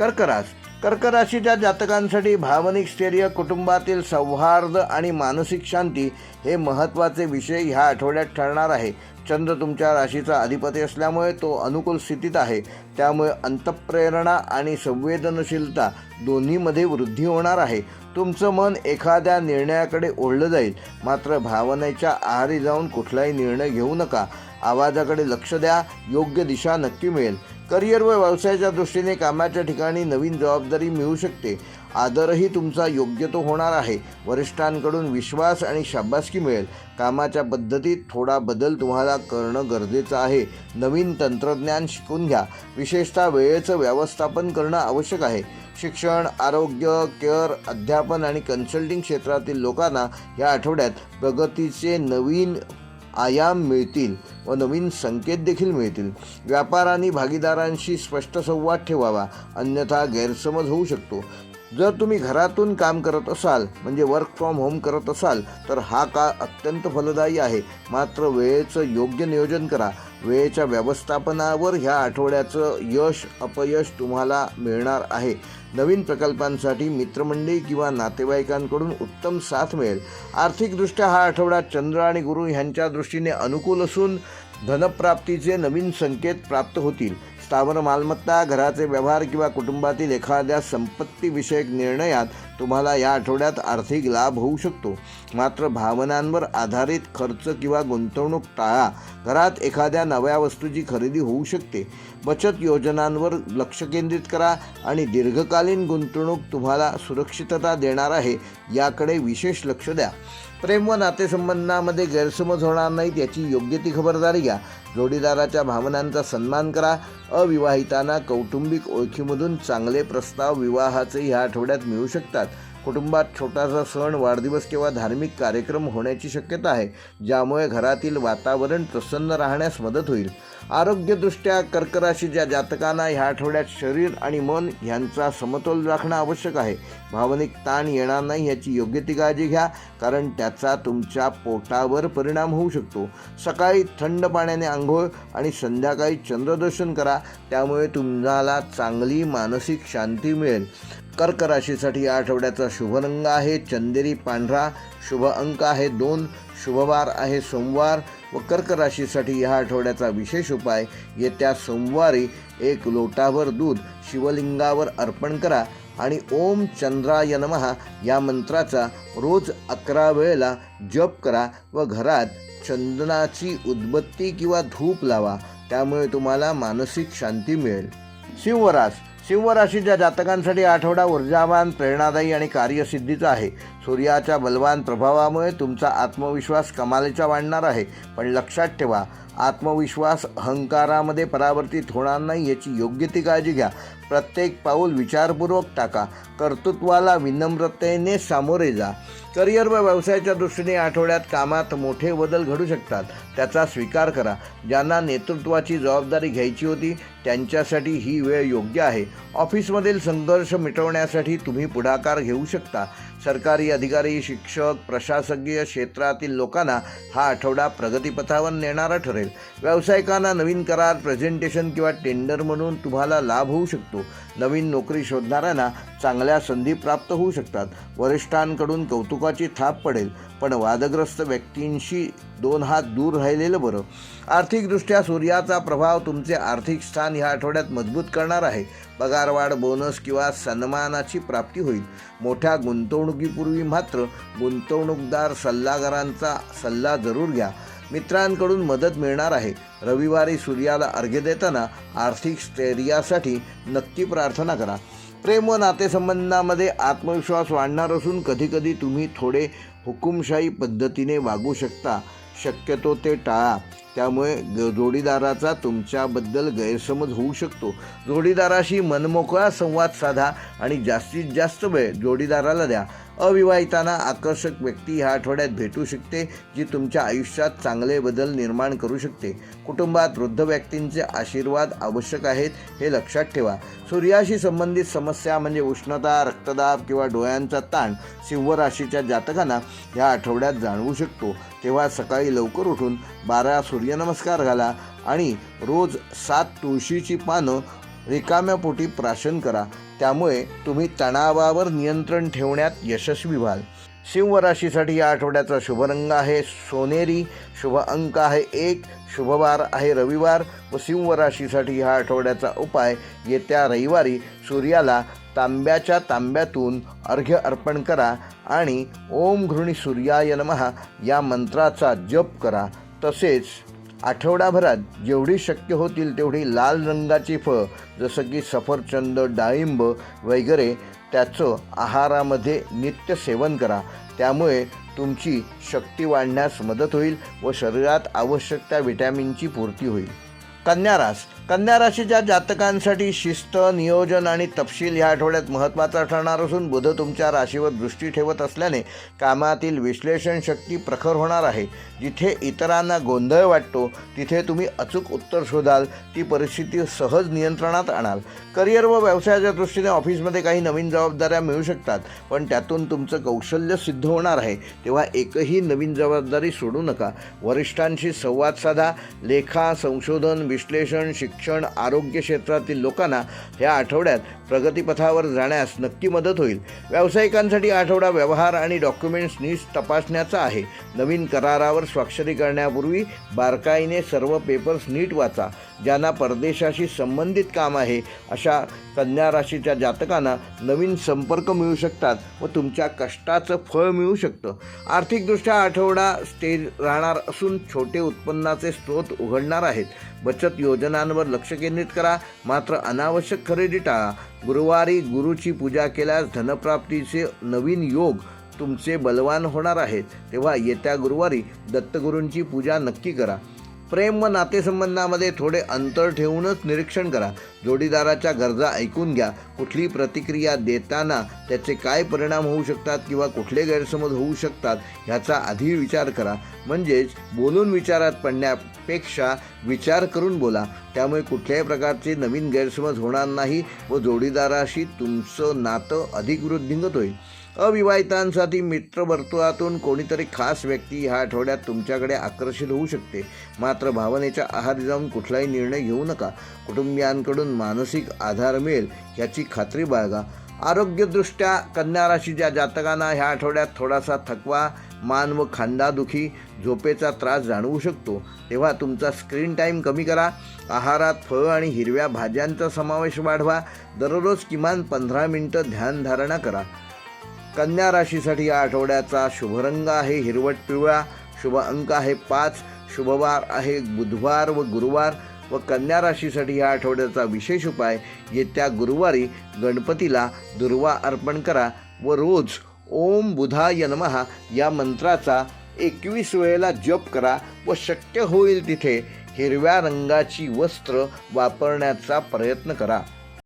कर्करास कर्क राशीच्या जातकांसाठी भावनिक स्थैर्य कुटुंबातील सौहार्द आणि मानसिक शांती हे महत्त्वाचे विषय ह्या आठवड्यात ठरणार आहे. चंद्र तुमच्या राशीचा अधिपती असल्यामुळे तो अनुकूल स्थितीत आहे. त्यामुळे अंतप्रेरणा आणि संवेदनशीलता दोन्हीमध्ये वृद्धी होणार आहे. तुमचं मन एखाद्या निर्णयाकडे ओढलं जाईल. मात्र भावनेच्या आहारी जाऊन कुठलाही निर्णय घेऊ नका. आवाजाकडे लक्ष द्या. योग्य दिशा नक्की मिळेल. करिअर व व्यवसायाच्या दृष्टीने कामाच्या ठिकाणी नवीन जबाबदारी मिळू शकते. आदरही तुमचा योग्य तो होणार आहे. वरिष्ठांकडून विश्वास आणि शाबासकी मिळेल. कामाच्या पद्धतीत थोडा बदल तुम्हाला करणं गरजेचं आहे. नवीन तंत्रज्ञान शिकून घ्या. विशेषतः वेळेचं व्यवस्थापन करणं आवश्यक आहे. शिक्षण आरोग्य केअर अध्यापन आणि कन्सल्टिंग क्षेत्रातील लोकांना या आठवड्यात प्रगतीचे नवीन आयाम मिळतील व नवीन संकेत देखील मिळतील. व्यापार आणि भागीदारांशी स्पष्ट संवाद ठेवावा अन्यथा गैरसमज होऊ शकतो. जर तुम्ही घरातून काम करत असाल म्हणजे वर्क फ्रॉम होम करत असाल तर हा काळ अत्यंत फलदायी आहे. मात्र वेळेचं योग्य नियोजन करा. वेळेच्या व्यवस्थापनावर ह्या आठवड्याचं यश अपयश तुम्हाला मिळणार आहे. नवीन प्रकल्पांसाठी मित्रमंडळी किंवा नातेवाईकांकडून उत्तम साथ मिळेल. आर्थिकदृष्ट्या हा आठवडा चंद्र आणि गुरु ह्यांच्या दृष्टीने अनुकूल असून धनप्राप्तीचे नवीन संकेत प्राप्त होतील. स्थावर मालमत्ता घराचे व्यवहार किंवा कुटुंबातील एखाद्या संपत्तीविषयक निर्णयात तुम्हाला या आठवड्यात आर्थिक लाभ होऊ शकतो. मात्र भावनांवर आधारित खर्च किंवा गुंतवणूक टाळा. घरात एखाद्या नव्या वस्तूची खरेदी होऊ शकते. बचत योजनांवर लक्ष केंद्रित करा आणि दीर्घकालीन गुंतवणूक तुम्हाला सुरक्षितता देणार आहे याकडे विशेष लक्ष द्या. प्रेम व नातेसंबंधामध्ये गैरसमज होणार नाहीत याची योग्य ती खबरदारी घ्या. जोडीदाराच्या भावनांचा सन्मान करा. अविवाहितांना कौटुंबिक ओळखीमधून चांगले प्रस्ताव विवाहाचे ह्या आठवड्यात मिळू शकतात. कुटुंबात छोटासा सण वाढदिवस किंवा धार्मिक कार्यक्रम होण्याची शक्यता आहे ज्यामुळे घरातील वातावरण प्रसन्न राहण्यास मदत होईल. आरोग्यदृष्ट्या कर्कराशीच्या जातकांना ह्या आठवड्यात शरीर आणि मन यांचा समतोल राखणं आवश्यक आहे भावनिक ताण येणार नाही याची योग्य ती काळजी घ्या कारण त्याचा तुमच्या पोटावर परिणाम होऊ शकतो. सकाळी थंड पाण्याने आंघोळ आणि संध्याकाळी चंद्रदर्शन करा त्यामुळे तुम्हाला चांगली मानसिक शांती मिळेल. कर्क राशीसाठी या आठवड्याचा शुभ रंग आहे चंदेरी पांढरा शुभ अंक आहे दोन शुभवार आहे सोमवार व कर्क राशीसाठी या आठवड्याचा विशेष उपाय येत्या सोमवारी एक लोटाभर दूध शिवलिंगावर अर्पण करा. आणि ओम चंद्राय नमहा या मंत्राचा रोज अकरा वेळेला जप करा व घरात चंदनाची उदबत्ती किंवा धूप लावा. त्यामुळे तुम्हाला मानसिक शांती मिळेल. शिवरास शिवराशीच्या जातकांसाठी आठवडा ऊर्जावान प्रेरणादायी आणि कार्यसिद्धीचा आहे. सूर्याच्या बलवान प्रभावामुळे तुमचा आत्मविश्वास कमालीचा वाढणार आहे. पण लक्षात ठेवा आत्मविश्वास अहंकारामध्ये परावर्तित होणार नाही याची योग्य ती काळजी घ्या. प्रत्येक पाऊल विचारपूर्वक टाका. कर्तृत्वाला विनम्रतेने सामोरे जा. करिअर व व्यवसायाच्या दृष्टीने आठवड्यात कामात मोठे बदल घडू शकतात. त्याचा स्वीकार करा. ज्यांना नेतृत्वाची जबाबदारी घ्यायची होती त्यांच्यासाठी ही वेळ योग्य आहे. ऑफिसमधील संघर्ष मिटवण्यासाठी तुम्ही पुढाकार घेऊ शकता. सरकारी अधिकारी शिक्षक प्रशासकीय क्षेत्रातील लोकांना हा आठवडा प्रगतीपथावर नेणारा ठरेल. व्यावसायिकांना नवीन करार प्रेझेंटेशन किंवा टेंडर म्हणून तुम्हाला लाभ होऊ शकतो. नवीन नोकरी शोधणाऱ्यांना चांगल्या संधी प्राप्त होऊ शकतात. वरिष्ठांकडून कौतुकाची थाप पडेल पण वादग्रस्त व्यक्तींशी दोन हात दूर राहिलेलं बरं. आर्थिकदृष्ट्या सूर्याचा प्रभाव तुमचे आर्थिक स्थान ह्या आठवड्यात मजबूत करणार आहे. पगारवाढ बोनस किंवा सन्मानाची प्राप्ती होईल. मोठ्या गुंतवणूक गुंतवणुकीपूर्वी मात्र गुंतवणूकदार सल्लागारांचा सल्ला जरूर घ्या. मित्रांकडून मदत मिळणार आहे. रविवारी सूर्याला अर्घ्य देताना आर्थिक स्थैर्यासाठी नक्की प्रार्थना करा. प्रेम व नातेसंबंधामध्ये आत्मविश्वास वाढणार असून कधीकधी तुम्ही थोडे हुकुमशाही पद्धतीने वागू शकता. शक्यतो ते टाळा. त्यामुळे ग जोडीदाराचा तुमच्याबद्दल गैरसमज होऊ शकतो. जोडीदाराशी मनमोकळा संवाद साधा आणि जास्तीत जास्त वेळ जोडीदाराला द्या. अविवाहितांना आकर्षक व्यक्ती ह्या आठवड्यात भेटू शकते जी तुमच्या आयुष्यात चांगले बदल निर्माण करू शकते. कुटुंबात वृद्ध व्यक्तींचे आशीर्वाद आवश्यक आहेत हे लक्षात ठेवा. सूर्याशी संबंधित समस्या म्हणजे उष्णता रक्तदाब किंवा डोळ्यांचा ताण सिंह राशीच्या जातकांना ह्या आठवड्यात जाणवू शकतो. तेव्हा सकाळी लवकर उठून बारा सूर्यनमस्कार घाला आणि रोज सात तुळशीची पानं रिकाम्या पोटी प्राशन करा. त्यामुळे तुम्ही तणावावर नियंत्रण ठेवण्यात यशस्वी व्हाल. सिंह राशीसाठी या आठवड्याचा शुभ रंग आहे. सोनेरी शुभ अंक आहे एक शुभवार आहे रविवार. व सिंहराशीसाठी ह्या आठवड्याचा उपाय येत्या रविवारी सूर्याला तांब्याच्या तांब्यातून अर्घ्य अर्पण करा आणि ओम घृणी सूर्याय नमः या मंत्राचा जप करा. तसेच आठवडाभरात जेवढी शक्य होतील तेवढी लाल रंगाची फळं जसं की सफरचंद डाळिंब वगैरे त्याचं आहारामध्ये नित्य सेवन करा. त्यामुळे तुमची शक्ती वाढण्यास मदत होईल व शरीरात आवश्यक त्या विटॅमिनची पूर्ती होईल. कन्या रास कन्या राशीच्या जातकांसाठी शिस्त नियोजन आणि तपशील ह्या आठवड्यात महत्त्वाचा ठरणार असून बुध तुमच्या राशीवर दृष्टी ठेवत असल्याने कामातील विश्लेषण शक्ती प्रखर होणार आहे. जिथे इतरांना गोंधळ वाटतो तिथे तुम्ही अचूक उत्तर शोधाल ती परिस्थिती सहज नियंत्रणात आणाल. करिअर व व्यवसायाच्या दृष्टीने ऑफिसमध्ये काही नवीन जबाबदाऱ्या मिळू शकतात पण त्यातून तुमचं कौशल्य सिद्ध होणार आहे. तेव्हा एकही नवीन जबाबदारी सोडू नका. वरिष्ठांशी संवाद साधा लेखा संशोधन विश्लेषण शिक शिक्षण आरोग्य क्षेत्रातील लोकांना ह्या आठवड्यात प्रगतीपथावर जाण्यास नक्की मदत होईल. व्यावसायिकांसाठी आठवडा व्यवहार आणि डॉक्युमेंट्स नीट तपासण्याचा आहे. नवीन करारावर स्वाक्षरी करण्यापूर्वी बारकाईने सर्व पेपर्स नीट वाचा ज्यांना परदेशाशी संबंधित काम आहे. अशा कन्या राशीच्या जातकांना नवीन संपर्क मिळू शकतात व तुमच्या कष्टाचं फळ मिळू शकतं. आर्थिकदृष्ट्या आठवडा स्टेज राहणार असून छोटे उत्पन्नाचे स्रोत उघडणार आहेत. बचत योजनांवर लक्ष केंद्रित करा. मात्र अनावश्यक खरेदी टाळा. गुरुवारी गुरुची पूजा केल्यास धनप्राप्तीचे नवीन योग तुमचे बलवान होणार आहेत. तेव्हा येत्या गुरुवारी दत्तगुरूंची पूजा नक्की करा. प्रेम व नातेसंबंधामध्ये थोडे अंतर ठेवूनच निरीक्षण करा. जोडीदाराच्या गरजा ऐकून घ्या. कुठली प्रतिक्रिया देताना त्याचे काय परिणाम होऊ शकतात किंवा कुठले गैरसमज होऊ शकतात ह्याचा आधी विचार करा. म्हणजेच बोलून विचारात पडण्यापेक्षा विचार करून बोला. त्यामुळे कुठल्याही प्रकारचे नवीन गैरसमज होणार नाही व जोडीदाराशी तुमचं नातं अधिक वृद्धिंगत होईल. अविवाहितांसाठी मित्रवर्तुळातून कोणीतरी खास व्यक्ती ह्या आठवड्यात तुमच्याकडे आकर्षित होऊ शकते. मात्र भावनेच्या आहारी जाऊन कुठलाही निर्णय घेऊ नका. कुटुंबियांकडून मानसिक आधार मिळेल याची खात्री बाळगा. आरोग्यदृष्ट्या कन्या राशीच्या जातकांना ह्या आठवड्यात थोडासा थकवा मान व खांदादुखी झोपेचा त्रास जाणवू शकतो. तेव्हा तुमचा स्क्रीन टाईम कमी करा. आहारात फळं आणि हिरव्या भाज्यांचा समावेश वाढवा. दररोज किमान पंधरा मिनटं ध्यानधारणा करा. कन्या राशीसाठी या आठवड्याचा शुभरंग आहे. हिरवट पिवळा शुभ अंक आहे पाच शुभवार आहे बुधवार व गुरुवार व कन्या राशीसाठी या आठवड्याचा विशेष उपाय येत्या गुरुवारी गणपतीला दुर्वा अर्पण करा व रोज ओम बुधाय नमहा या मंत्राचा एकवीस वेळेला जप करा व शक्य होईल तिथे हिरव्या रंगाची वस्त्र वापरण्याचा प्रयत्न करा.